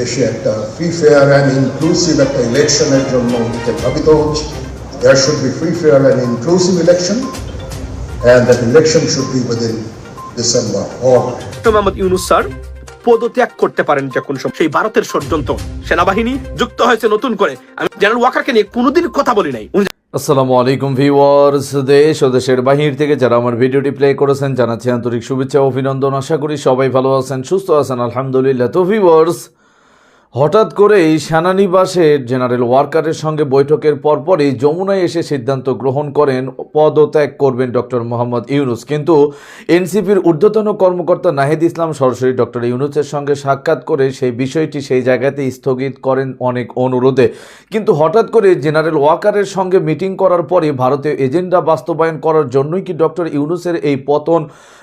দেশে একটা free fair and inclusive একটা ইলেকশনের জন্য যে ভাবিত হচ্ছে। There should be free fair and inclusive election and that election should be within December or Mohammad Yunus sir পদত্যাগ করতে পারেন যে কোন সেই ভারতের ষড়যন্ত্র সেনাবাহিনী যুক্ত হয়েছে নতুন করে। আমি জেনারেল ওয়াকারকে নিয়ে কোনোদিন কথা বলি নাই। আসসালামু আলাইকুম ভিউয়ার্স দেশ ও দেশের বাহির থেকে যারা আমার ভিডিওটি প্লে করেছেন জানাচ্ছি আন্তরিক শুভেচ্ছা অভিনন্দন। আশা করি সবাই ভালো আছেন সুস্থ আছেন আলহামদুলিল্লাহ। তো ভিউয়ার্স হঠাৎ করেই সেনানিবাসের জেনারেল ওয়ার্কারের সঙ্গে বৈঠকের পরপরই যমুনায় এসে সিদ্ধান্ত গ্রহণ করেন, পদত্যাগ করবেন ডক্টর মোহাম্মদ ইউনুস। কিন্তু এনসিপির ঊর্ধ্বতন কর্মকর্তা নাহিদ ইসলাম সরাসরি ডক্টর ইউনুসের সঙ্গে সাক্ষাৎ করে সেই বিষয়টি সেই জায়গাতে স্থগিত করেন অনেক অনুরোধে। কিন্তু হঠাৎ করে জেনারেল ওয়ার্কারের সঙ্গে মিটিং করার পরে ভারতীয় এজেন্ডা বাস্তবায়ন করার জন্যই কি ডক্টর ইউনুসের এই পতন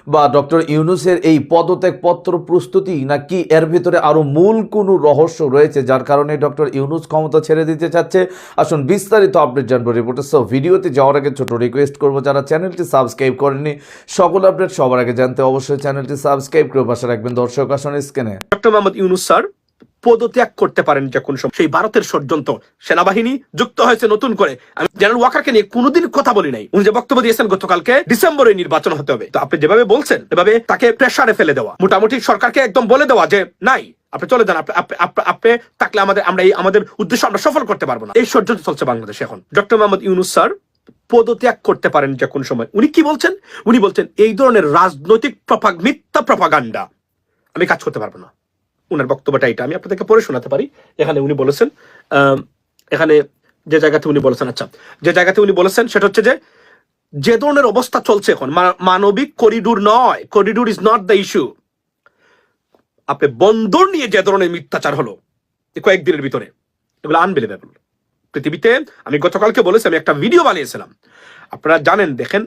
বা ডক্টর ইউনুসের এই পদত্যাগপত্র প্রস্তুতি না কি এর ভিতরে আরও মূল কোনো রহস্য রয়েছে, যার কারণে ডক্টর ইউনুস ক্ষমতা ছেড়ে দিতে চাচ্ছে। আসুন বিস্তারিত আপডেট জানব রিপোর্টার সব ভিডিওতে যাওয়ার আগে ছোট রিকোয়েস্ট করব, যারা চ্যানেলটি সাবস্ক্রাইব করেনি সকল আপডেট সবার আগে জানতে অবশ্যই চ্যানেলটি সাবস্ক্রাইব করে পাশে রাখবেন। দর্শক, আসন স্ক্যানে ডক্টর মোহাম্মদ ইউনুস স্যার পদত্যাগ করতে পারেন যে কোন সময়। সেই ভারতের ষড়যন্ত্র সেনাবাহিনী যুক্ত হয়েছে নতুন করে। আমি জেনারেল ওয়াকারকে নিয়ে কোনোদিন কথা বলি নাই। উনি যে বক্তব্য দিয়েছেন গতকালকে, ডিসেম্বরে নির্বাচন হতে হবে। তো আপনি যেভাবে বলছেন, এভাবে তাকে প্রেসারে ফেলে দেওয়া। মোটামুটি সরকারকে একদম বলে দেওয়া যে, নাই, আপনি চলে যান। আপনি- থাকলে আমাদের, আমরা এই, আমাদের উদ্দেশ্য আমরা সফল করতে পারব না। এই ষড়যন্ত্র চলছে বাংলাদেশে এখন। ডক্টর মোহাম্মদ ইউনুস স্যার পদত্যাগ করতে পারেন যে কোন সময়। উনি কি বলছেন? উনি বলছেন, এই ধরনের রাজনৈতিক মিথ্যা প্রপাগান্ডা আমি কাজ করতে পারব না। উনার বক্তব্যটা এটা। আমি আপনাদেরকে পড়ে শোনাতে পারি। এখানে উনি বলেছেন এখানে যে জায়গাতে উনি বলেছেন আচ্ছা যে জায়গাতে উনি বলেছেন সেটা হচ্ছে যে যে ধরনের অবস্থা চলছে এখন মানবিক করিডোর নয়, corridor is not the issue আপনি বন্দর নিয়ে যে ধরনের মিথ্যাচার হলো কয়েকদিনের ভিতরে, এগুলো আনবিলিভেবল পৃথিবীতে, আমি গতকালকে বলেছি, আমি একটা ভিডিও বানিয়েছিলাম। আপনারা জানেন, দেখেন,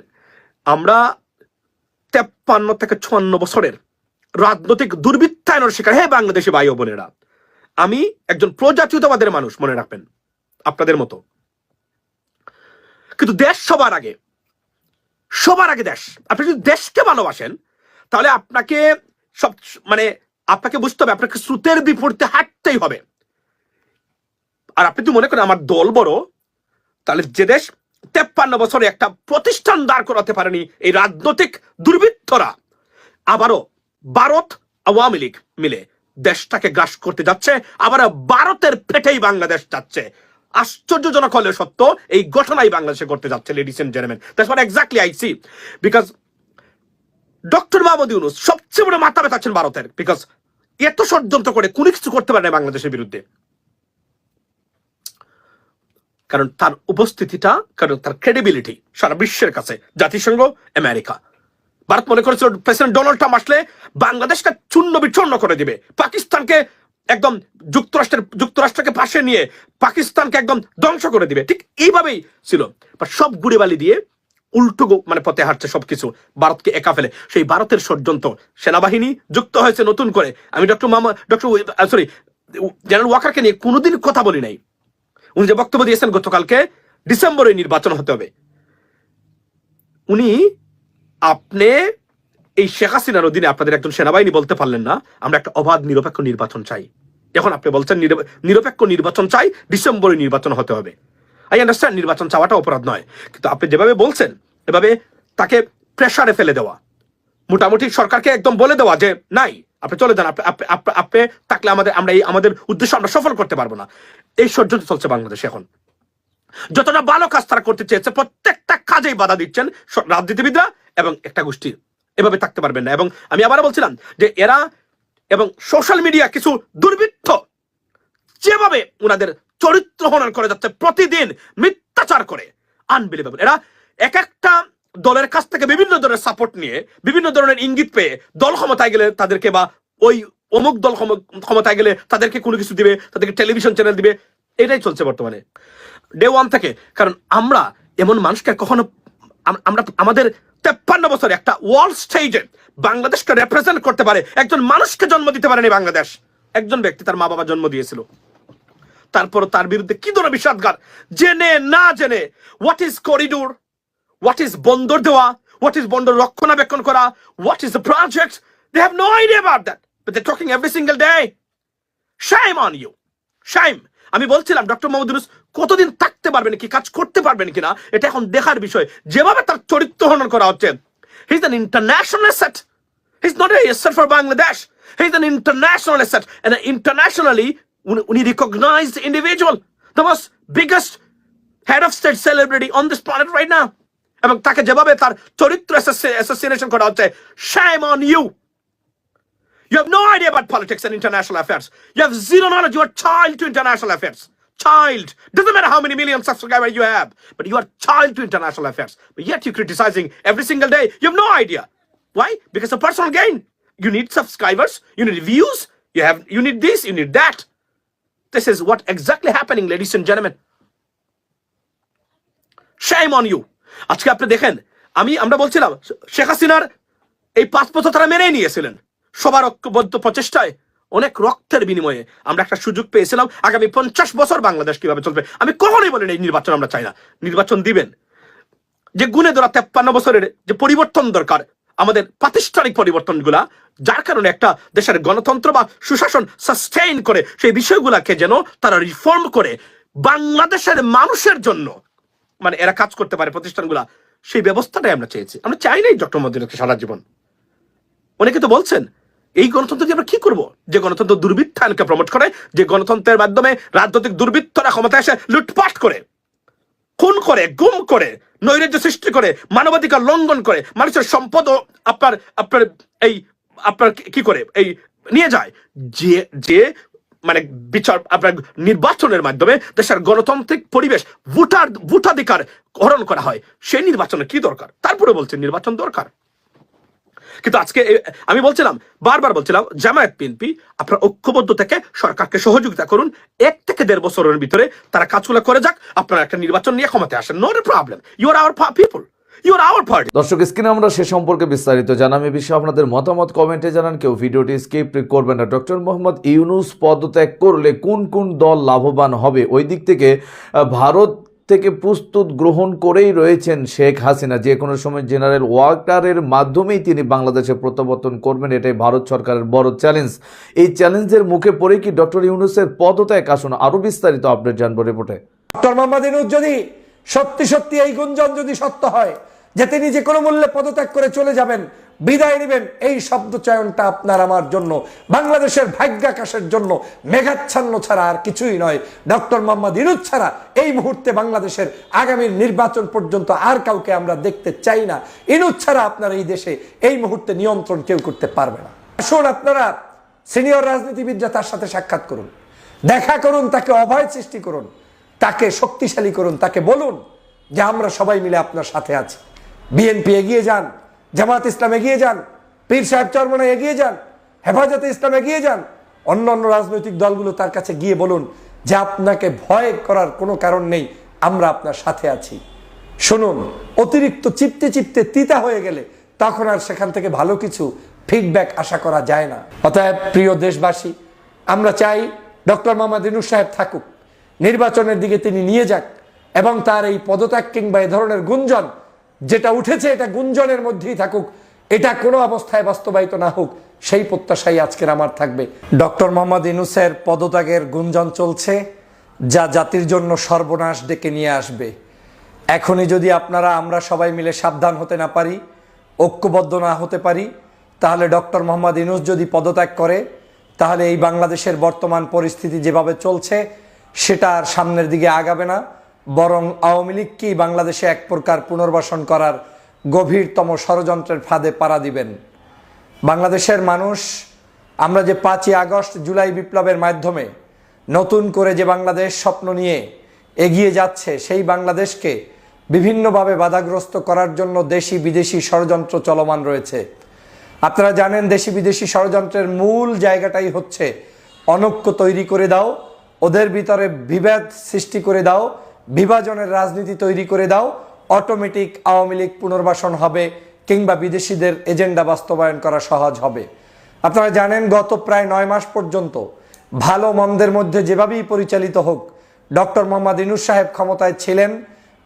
আমরা তেপ্পান্ন থেকে চুয়ান্ন বছরের রাজনৈতিক দুর্বৃত্তায়নের শিকার। হ্যাঁ বাংলাদেশি ভাই ও বোনেরা, আমি একজন প্রজাতীয়তাবাদের মানুষ, মনে রাখবেন, আপনাদের মতো। কিন্তু দেশ সবার আগে সবার আগে দেশ। আপনি যদি দেশকে ভালোবাসেন, তাহলে আপনাকে সব মানে আপনাকে বুঝতে হবে, আপনাকে স্রোতের বিপরীতে হাঁটতেই হবে। আর আপনি যদি মনে করেন আমার দল বড়, তাহলে যে দেশ তেপ্পান্ন বছরে একটা প্রতিষ্ঠান দাঁড় করাতে পারেনি এই রাজনৈতিক দুর্বৃত্তরা। আবারও ভারত আওয়ামী লীগ মিলে দেশটাকে গ্রাস করতে যাচ্ছে, আবার ভারতের পেটেই বাংলাদেশ যাচ্ছে। আশ্চর্যজনক হলে সত্য, এই ঘটনাই বাংলাদেশে করতে যাচ্ছে ladies and gentleman that's what exactly I see because doctor Mahmud Yunus সবচেয়ে বড় মাথা ব্যথাচ্ছেন ভারতের বিকজ এত ষড়যন্ত্র করে কোনো কিছু করতে পারে না বাংলাদেশের বিরুদ্ধে। কারণ তার উপস্থিতিটা, কারণ তার ক্রেডিবিলিটি সারা বিশ্বের কাছে, জাতিসংঘ আমেরিকা ভারত মনে করেছিল প্রেসিডেন্ট ডোনাল্ড ট্রাম্প আসলে বাংলাদেশকে চূর্ণ বিচূর্ণ করে দিবে। পাকিস্তানকে একদম যুক্তরাষ্ট্রের, যুক্তরাষ্ট্রকে পাশে নিয়ে পাকিস্তানকে একদম ধ্বংস করে দিবে। ঠিক এইভাবেই ছিল। বা সব গুড়িবালি দিয়ে উল্টো মানে পথে হাঁটছে সবকিছু। ভারতকে একা ফেলে। সেই ভারতের ষড়যন্ত্র। সেনাবাহিনী যুক্ত হয়েছে নতুন করে। আমি ডক্টর মামা ডক্টর সরি জেনারেল ওয়াকারকে নিয়ে কোনোদিন কথা বলি নাই। উনি যে বক্তব্য দিয়েছেন গতকালকে, ডিসেম্বরে নির্বাচন হতে হবে। উনি আপনি এই শেখ হাসিনার অধীনে আপনাদের একজন সেনাবাহিনী বলতে পারলেন না, আমরা একটা অবাধ নিরপেক্ষ নির্বাচন চাই। এখন আপনি বলছেন নিরপেক্ষ নির্বাচন চাই, ডিসেম্বরে নির্বাচন হতে হবে। আই আন্ডারস্ট্যান্ড, নির্বাচন চাওয়াটা অপরাধ নয়। কিন্তু আপনি যেভাবে বলছেন, এভাবে তাকে প্রেসারে ফেলে দেওয়া। মোটামুটি সরকারকে একদম বলে দেওয়া যে, নাই, আপনি চলে যান আপনি থাকলে আমাদের, আমরা এই, আমাদের উদ্দেশ্য আমরা সফল করতে পারব না। এই ষড়যন্ত্র চলছে বাংলাদেশে এখন। যতটা ভালো কাজ তারা করতে চেয়েছে, প্রত্যেকটা কাজেই বাধা দিচ্ছেন রাজনীতিবিদরা এবং একটা গোষ্ঠী। এভাবে থাকতে পারবেন না। এবং আমি আবারও বলছিলাম যে এরা এবং সোশ্যাল মিডিয়া কিছু দুর্বৃত্ত যেভাবে ওনাদের চরিত্র হনন করে যাচ্ছে, প্রতিদিন মিথ্যাচার করে আনবিলিভেবল এরা এক একটা দলের কাছ থেকে বিভিন্ন ধরনের সাপোর্ট নিয়ে, বিভিন্ন ধরনের ইঙ্গিত পেয়ে দল ক্ষমতায় গেলে তাদেরকে বা ওই অমুক দল ক্ষম- ক্ষমতায় গেলে তাদেরকে কোনো কিছু দিবে, তাদেরকে টেলিভিশন চ্যানেল দিবে, এটাই চলছে বর্তমানে। ডে ওয়ান থেকে। কারণ আমরা এমন মানুষকে কখনো আমরা আমাদের তেপ্পান্ন বছরে একটা ওয়ার্ল্ড স্টেজে বাংলাদেশকে রেপ্রেজেন্ট করতে পারে। একজন মানুষকে জন্ম দিতে পারেনি বাংলাদেশ। একজন ব্যক্তি তার মা বাবা জন্ম দিয়েছিল। তারপর তার বিরুদ্ধে কি ধরনের বিষাদগার? জেনে না জেনে what is corridor what is বন্দর দেওয়া? হোয়াট ইজ বন্দর রক্ষণাবেক্ষণ করা? What is project they have no idea about that but they talking every single day shame on you shame আমি বলছিলাম ডক্টর মোহাম্মদ ইউনুস কতদিন থাকতে পারবেন কি, কাজ করতে পারবেন কিনা, এটা এখন দেখার বিষয় যেভাবে তার চরিত্র হনন করা হচ্ছে he is international asset he is not a for Bangladesh he is international asset and internationally উনি recognised individual the most biggest head of state celebrity on this planet right now এবং তাকে যেভাবে তার চরিত্র অ্যাসোসিয়েশন করা হচ্ছে shame on you You have no idea about politics and international affairs. You have zero knowledge. You are child to international affairs. Child. Doesn't matter how many million subscribers you have, but you are child to international affairs. But yet you're criticizing every single day. You have no idea. Why? Because of personal gain. You need subscribers. You need views. You have. You need this. You need that. This is what exactly happening, ladies and gentlemen. Shame on you. আজকে আপনি দেখেন আমি আমরা বলছিলাম শেখ হাসিনার এই পাঁচ বছর তারা মেনে নিয়েছিলেন সবার ঐক্যবদ্ধ প্রচেষ্টায় অনেক রক্তের বিনিময়ে আমরা একটা সুযোগ পেয়েছিলাম আগামী পঞ্চাশ বছর বাংলাদেশ কীভাবে চলবে? আমি কখনোই বলিনি এই নির্বাচন আমরা চাই না। নির্বাচন দিবেন। যে গুণে ধরা তেপ্পান্ন বছরের যে পরিবর্তন দরকার, আমাদের প্রাতিষ্ঠানিক পরিবর্তনগুলা, যার কারণে একটা দেশের গণতন্ত্র বা সুশাসন সাস্টেইন করে, সেই বিষয়গুলাকে যেন তারা রিফর্ম করে বাংলাদেশের মানুষের জন্য। মানে এরা কাজ করতে পারে প্রতিষ্ঠানগুলা। সেই ব্যবস্থাটাই আমরা চেয়েছি। আমরা চাই নাই ডক্টর মোদীকে সারা জীবন। অনেকে তো বলছেন এই গণতন্ত্র আমরা কি করব? যে গণতন্ত্র দুর্বৃত্তায়নকে প্রমোট করে, যে গণতন্ত্রের মাধ্যমে রাজনৈতিক দুর্বৃত্তরা ক্ষমতায় এসে লুটপাট করে, খুন করে, গুম করে, নৈরাজ্য সৃষ্টি করে, মানবাধিকার লঙ্ঘন করে, মানুষের সম্পদ আপনার আপনার এই, আপনার কি- করে? এই নিয়ে যায়। যে যে মানে বিচার, আপনার নির্বাচনের মাধ্যমে দেশের গণতান্ত্রিক পরিবেশ ভোটার, ভোটাধিকার হরণ করা হয়, সেই নির্বাচনের কি দরকার? তারপরে বলছেন নির্বাচন দরকার। কিন্তু আজকে আমি বলছিলাম, বারবার বলছিলাম, জামায়াত বিএনপি আপনার ঐক্যবদ্ধ থেকে সরকারকে সহযোগিতা করুন। এক থেকে দেড় বছরের ভিতরে তারা কাজগুলো করে যাক, আপনারা একটা নির্বাচন নিয়ে ক্ষমতায় আসেন। No problem you are our people দর্শক, স্ক্রিনে আমরা সে সম্পর্কে বিস্তারিত জানাম এ বিষয়ে আপনাদের মতামত কমেন্টে জানান। কেউ ভিডিওটি স্কিপ করবেন না। ডক্টর মোহাম্মদ ইউনুস পদত্যাগ করলে কোন কোন দল লাভবান হবে? ওই দিক থেকে ভারত থেকে প্রস্তুত গ্রহণ করেই রয়েছেন শেখ হাসিনা। যে কোনো সময় জেনারেল ওয়াকারের মাধ্যমেই তিনি বাংলাদেশে প্রত্যাবর্তন করবেন, এটাই ভারত সরকারের বড় চ্যালেঞ্জ এই চ্যালেঞ্জের মুখে পড়ে কি ডক্টর ইউনুসের পদত্যাগ? আসুন আরও বিস্তারিত আপডেট জানব রিপোর্টে ডক্টর মোহাম্মদ ইউনুস যদি সত্যি সত্যি এই গুঞ্জন যদি সত্য হয় যে তিনি যে কোনো মূল্যে পদত্যাগ করে চলে যাবেন, বিদায় নেবেন, এই শব্দ চয়নটা আপনার আমার জন্য, বাংলাদেশের ভাগ্যাকাশের জন্য মেঘাচ্ছন্ন ছাড়া আর কিছুই নয়। ডক্টর মোহাম্মদ ইনুজ ছাড়া এই মুহূর্তে বাংলাদেশের আগামীর নির্বাচন পর্যন্ত আর কাউকে আমরা দেখতে চাই না। ইনুজ ছাড়া আপনার এই দেশে এই মুহূর্তে নিয়ন্ত্রণ কেউ করতে পারবে না। আসুন আপনারা সিনিয়র রাজনীতিবিদরা তার সাথে সাক্ষাৎ করুন। দেখা করুন, তাকে অভয় সৃষ্টি করুন, তাকে শক্তিশালী করুন, তাকে বলুন যে আমরা সবাই মিলে আপনার সাথে আছি। বিএনপি এগিয়ে যান, জামাত ইসলাম এগিয়ে যান, পীর সাহেব চরমনা এগিয়ে যান, হেফাজতে ইসলাম এগিয়ে যান অন্য অন্য রাজনৈতিক দলগুলো তার কাছে গিয়ে বলুন যে আপনাকে ভয় করার কোনো কারণ নেই, আমরা আপনার সাথে আছি। শুনুন, অতিরিক্ত চিপতে চিপতে তিতা হয়ে গেলে তখন আর সেখান থেকে ভালো কিছু ফিডব্যাক আশা করা যায় না। অতএব প্রিয় দেশবাসী, আমরা চাই ডক্টর মোহাম্মদ ইনুস সাহেব থাকুক, নির্বাচনের দিকে তিনি নিয়ে যাক এবং তার এই পদত্যাগ কিংবা এ ধরনের গুঞ্জন যেটা উঠেছে এটা গুঞ্জনের মধ্যেই থাকুক, এটা কোনো অবস্থায় বাস্তবায়িত না হোক, সেই প্রত্যাশাই আজকের আমার থাকবে। ডক্টর মোহাম্মদ ইনুসের পদত্যাগের গুঞ্জন চলছে, যা জাতির জন্য সর্বনাশ ডেকে নিয়ে আসবে। এখনই যদি আপনারা, আমরা সবাই মিলে সাবধান হতে না পারি, ঐক্যবদ্ধ না হতে পারি, তাহলে ডক্টর মোহাম্মদ ইনুস যদি পদত্যাগ করে, তাহলে এই বাংলাদেশের বর্তমান পরিস্থিতি যেভাবে চলছে, সেটা আর সামনের দিকে আগাবে না। বরং আওয়ামী লীগকেই বাংলাদেশে এক প্রকার পুনর্বাসন করার গভীরতম ষড়যন্ত্রের ফাঁদে পাড়া দিবেন? বাংলাদেশের মানুষ, আমরা যে পাঁচই আগস্ট জুলাই বিপ্লবের মাধ্যমে নতুন করে যে বাংলাদেশ স্বপ্ন নিয়ে এগিয়ে যাচ্ছে, সেই বাংলাদেশকে বিভিন্নভাবে বাধাগ্রস্ত করার জন্য দেশি বিদেশি ষড়যন্ত্র চলমান রয়েছে। আপনারা জানেন দেশি বিদেশি ষড়যন্ত্রের মূল জায়গাটাই হচ্ছে অনৈক্য তৈরি করে দাও, ওদের ভিতরে বিভেদ সৃষ্টি করে দাও বিভাজনের রাজনীতি তৈরি করে দাও অটোমেটিক আওয়ামী লীগ পুনর্বাসন হবে কিংবা বিদেশিদের এজেন্ডা বাস্তবায়ন করা সহজ হবে। আপনারা জানেন, গত প্রায় নয় মাস পর্যন্ত ভালো মন্দের মধ্যে যেভাবেই পরিচালিত হোক, ডক্টর মোহাম্মদ ইনুস সাহেব ক্ষমতায় ছিলেন।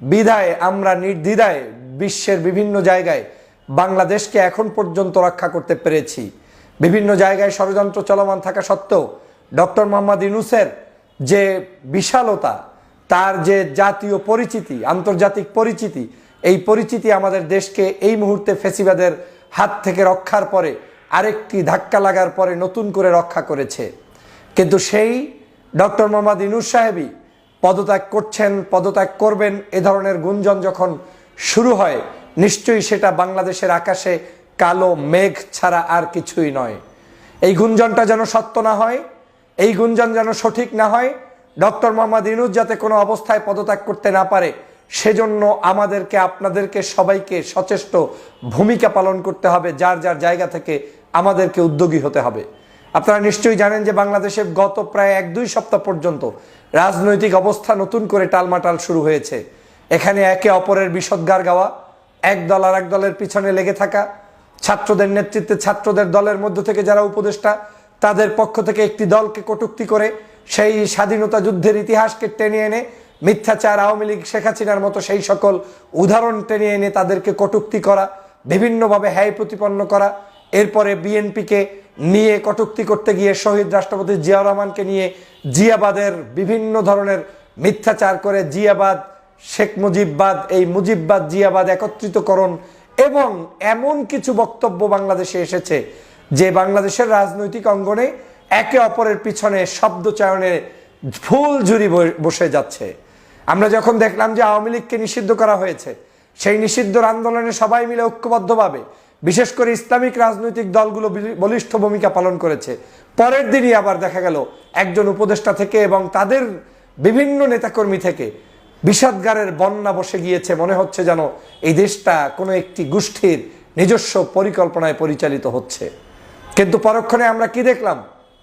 বিধায় আমরা নির্দ্বিধায় বিশ্বের বিভিন্ন জায়গায় বাংলাদেশকে এখন পর্যন্ত রক্ষা করতে পেরেছি। বিভিন্ন জায়গায় ষড়যন্ত্র চলমান থাকা সত্ত্বেও ডক্টর মোহাম্মদ ইনুসের যে বিশালতা তার যে জাতীয় পরিচিতি, আন্তর্জাতিক পরিচিতি, এই পরিচিতি আমাদের দেশকে এই মুহূর্তে ফেসিবাদের হাত থেকে রক্ষার পরে আরেকটি ধাক্কা লাগার পরে নতুন করে রক্ষা করেছে। কিন্তু সেই ডক্টর মোহাম্মদ ইনুস সাহেবই পদত্যাগ করছেন, পদত্যাগ করবেন, এ ধরনের গুঞ্জন যখন শুরু হয়, নিশ্চয়ই সেটা বাংলাদেশের আকাশে কালো মেঘ ছাড়া আর কিছুই নয়। এই গুঞ্জনটা যেন সত্য না হয়, এই গুঞ্জন যেন সঠিক না হয় ডক্টর মোহাম্মদ ইনুজ যাতে কোনো অবস্থায় পদত্যাগ করতে না পারে, সেজন্য আমাদেরকে, আপনাদেরকে সবাইকে সচেষ্ট ভূমিকা পালন করতে হবে, যার যার জায়গা থেকে আমাদেরকে উদ্যোগী হতে হবে। আপনারা নিশ্চয়ই জানেন যে বাংলাদেশে গত প্রায় এক দুই সপ্তাহ পর্যন্ত রাজনৈতিক অবস্থা নতুন করে টালমাটাল শুরু হয়েছে। এখানে একে অপরের বিষদগার গাওয়া, এক দল আর এক দলের পিছনে লেগে থাকা, ছাত্রদের নেতৃত্বে ছাত্রদের দলের মধ্য থেকে যারা উপদেষ্টা, তাদের পক্ষ থেকে একটি দলকে কটূক্তি করে সেই স্বাধীনতা যুদ্ধের ইতিহাসকে টেনে এনে, মিথ্যাচার আওয়ামী লীগ, শেখ হাসিনার মতো সেই সকল উদাহরণ টেনে এনে তাদেরকে কটূক্তি করা, বিভিন্নভাবে হ্যায় প্রতিপন্ন করা, এরপরে বিএনপিকে নিয়ে কটুক্তি করতে গিয়ে শহীদ রাষ্ট্রপতি জিয়া রহমানকে নিয়ে জিয়াবাদের বিভিন্ন ধরনের মিথ্যাচার করে জিয়াবাদ, শেখ মুজিববাদ, এই মুজিববাদ, জিয়াবাদ একত্রিতকরণ এবং এমন কিছু বক্তব্য বাংলাদেশে এসেছে যে বাংলাদেশের রাজনৈতিক অঙ্গনে একে অপরের পিছনে শব্দ চয়নে ফুল ঝুরি বসে যাচ্ছে। আমরা যখন দেখলাম যে আওয়ামী লীগকে নিষিদ্ধ করা হয়েছে, সেই নিষিদ্ধর আন্দোলনে সবাই মিলে ঐক্যবদ্ধভাবে, বিশেষ করে ইসলামিক রাজনৈতিক দলগুলো বলিষ্ঠ ভূমিকা পালন করেছে। পরের দিনই আবার দেখা গেল একজন উপদেষ্টা থেকে এবং তাদের বিভিন্ন নেতাকর্মী থেকে বিষাদগারের বন্যা বসে গিয়েছে। মনে হচ্ছে যেন এই দেশটা কোনো একটি গোষ্ঠীর নিজস্ব পরিকল্পনায় পরিচালিত হচ্ছে। কিন্তু পরক্ষণে আমরা কি দেখলাম?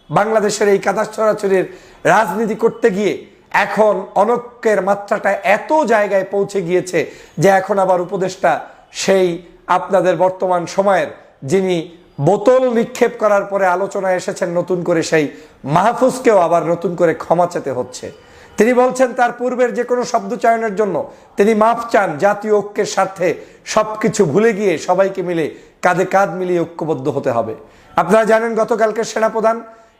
বাংলাদেশের এই কাদা ছড়াছড়ির রাজনীতি করতে গিয়ে এখন অনক্যের মাত্রাটা এত জায়গায় পৌঁছে গিয়েছে যে এখন আবার উপদেষ্টা সেই আপনাদের বর্তমান সময়ের যিনি বোতল নিক্ষেপ করার পরে আলোচনায় এসেছেন নতুন করে সেই মাহফুজকেও আবার নতুন করে ক্ষমা চেতে হচ্ছে। তিনি বলছেন, তার পূর্বের যে কোনো শব্দ চয়নের জন্য তিনি মাফ চান, জাতীয় ঐক্যের স্বার্থে সবকিছু ভুলে গিয়ে সবাইকে মিলে কাঁধে কাঁধ মিলিয়ে ঐক্যবদ্ধ হতে হবে। আপনারা জানেন, গতকালকে সেনাপ্রধান